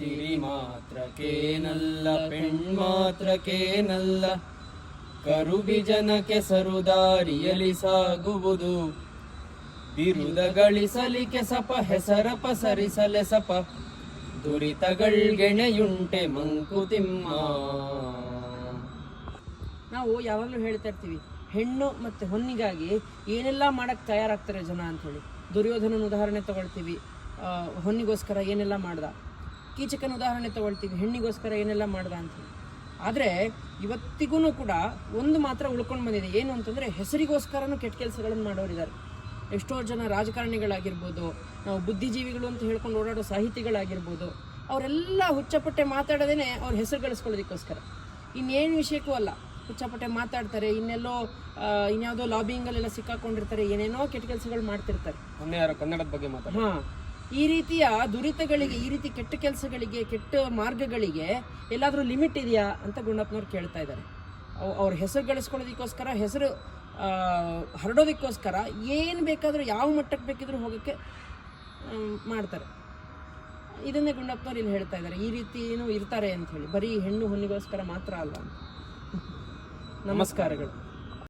ಸಿರಿ ಮಾತ್ರಕೇನಲ್ಲ ಪೆಣ್ಮಾತ್ರಕೇನಲ್ಲ ಕರುಬಿಜನ ಸರುದಾರಿಯಲಿ ಸಾಗುವುದು. ಬಿರುದ ಗಳಿಸಲಿಕೆ ಸಪ, ಹೆಸರಪ ಸರಿಸಲೆ ಸಪ. ದುರಿತಗಳ್ಗೆಣೆಯುಂಟೆ ಮಂಕುತಿಮ್ಮ ನಾವು ಯಾವಾಗಲೂ ಹೇಳ್ತಾ ಇರ್ತೀವಿ, ಹೆಣ್ಣು ಮತ್ತು ಹೊನ್ನಿಗಾಗಿ ಏನೆಲ್ಲ ಮಾಡಕ್ಕೆ ತಯಾರಾಗ್ತಾರೆ ಜನ ಅಂಥೇಳಿ. ದುರ್ಯೋಧನನ ಉದಾಹರಣೆ ತಗೊಳ್ತೀವಿ. ಹೊನ್ನಿಗೋಸ್ಕರ ಏನೆಲ್ಲ ಮಾಡ್ದ? ಕೀಚಕನ ಉದಾಹರಣೆ ತಗೊಳ್ತೀವಿ. ಹೆಣ್ಣಿಗೋಸ್ಕರ ಏನೆಲ್ಲ ಮಾಡ್ದ ಅಂತ. ಆದರೆ ಇವತ್ತಿಗೂ ಕೂಡ ಒಂದು ಮಾತ್ರ ಉಳ್ಕೊಂಡು ಬಂದಿದೆ. ಏನು ಅಂತಂದರೆ ಹೆಸರಿಗೋಸ್ಕರನೂ ಕೆಟ್ಟ ಕೆಲಸಗಳನ್ನು ಮಾಡೋರಿದ್ದಾರೆ ಎಷ್ಟೋ ಜನ ರಾಜಕಾರಣಿಗಳಾಗಿರ್ಬೋದು ನಾವು ಬುದ್ಧಿಜೀವಿಗಳು ಅಂತ ಹೇಳ್ಕೊಂಡು ಓಡಾಡೋ ಸಾಹಿತಿಗಳಾಗಿರ್ಬೋದು ಅವರೆಲ್ಲ ಹುಚ್ಚಪಟ್ಟೆ ಮಾತಾಡೋದೇ ಅವ್ರ ಹೆಸರು ಗಳಿಸ್ಕೊಳ್ಳೋದಕ್ಕೋಸ್ಕರ. ಇನ್ನೇನು ವಿಷಯಕ್ಕೂ ಅಲ್ಲ. ಹುಚ್ಚಪಟ್ಟೆ ಮಾತಾಡ್ತಾರೆ ಇನ್ನೆಲ್ಲೋ ಇನ್ಯಾವುದೋ ಲಾಬಿಂಗಲ್ಲೆಲ್ಲ ಸಿಕ್ಕಾಕೊಂಡಿರ್ತಾರೆ ಏನೇನೋ ಕೆಟ್ಟ ಕೆಲಸಗಳು ಮಾಡ್ತಿರ್ತಾರೆ. ಕನ್ನಡದ ಬಗ್ಗೆ ಮಾತಾಡ ಹಾ. ಈ ರೀತಿಯ ದುರಿತಗಳಿಗೆ, ಈ ರೀತಿ ಕೆಟ್ಟ ಕೆಲಸಗಳಿಗೆ, ಕೆಟ್ಟ ಮಾರ್ಗಗಳಿಗೆ ಎಲ್ಲಾದರೂ ಲಿಮಿಟ್ ಇದೆಯಾ ಅಂತ ಗುಂಡಪ್ಪನವ್ರು ಕೇಳ್ತಾ ಇದ್ದಾರೆ. ಅವ್- ಅವ್ರ ಹೆಸರು ಗಳಿಸ್ಕೊಳ್ಳೋದಕ್ಕೋಸ್ಕರ, ಹೆಸರು ಹರಡೋದಕ್ಕೋಸ್ಕರ ಏನು ಬೇಕಾದರೂ ಯಾವ ಮಟ್ಟಕ್ಕೆ ಬೇಕಿದ್ರೂ ಹೋಗೋಕ್ಕೆ ಮಾಡ್ತಾರೆ. ಇದನ್ನೇ ಗುಂಡಪ್ಪನವ್ರು ಇಲ್ಲಿ ಹೇಳ್ತಾ ಇದ್ದಾರೆ. ಈ ರೀತಿಯೂ ಇರ್ತಾರೆ ಅಂತ ಹೇಳಿ. ಬರೀ ಹೆಣ್ಣು ಹುಣ್ಣಿಗೋಸ್ಕರ ಮಾತ್ರ ಅಲ್ಲ ನಮಸ್ಕಾರಗಳು.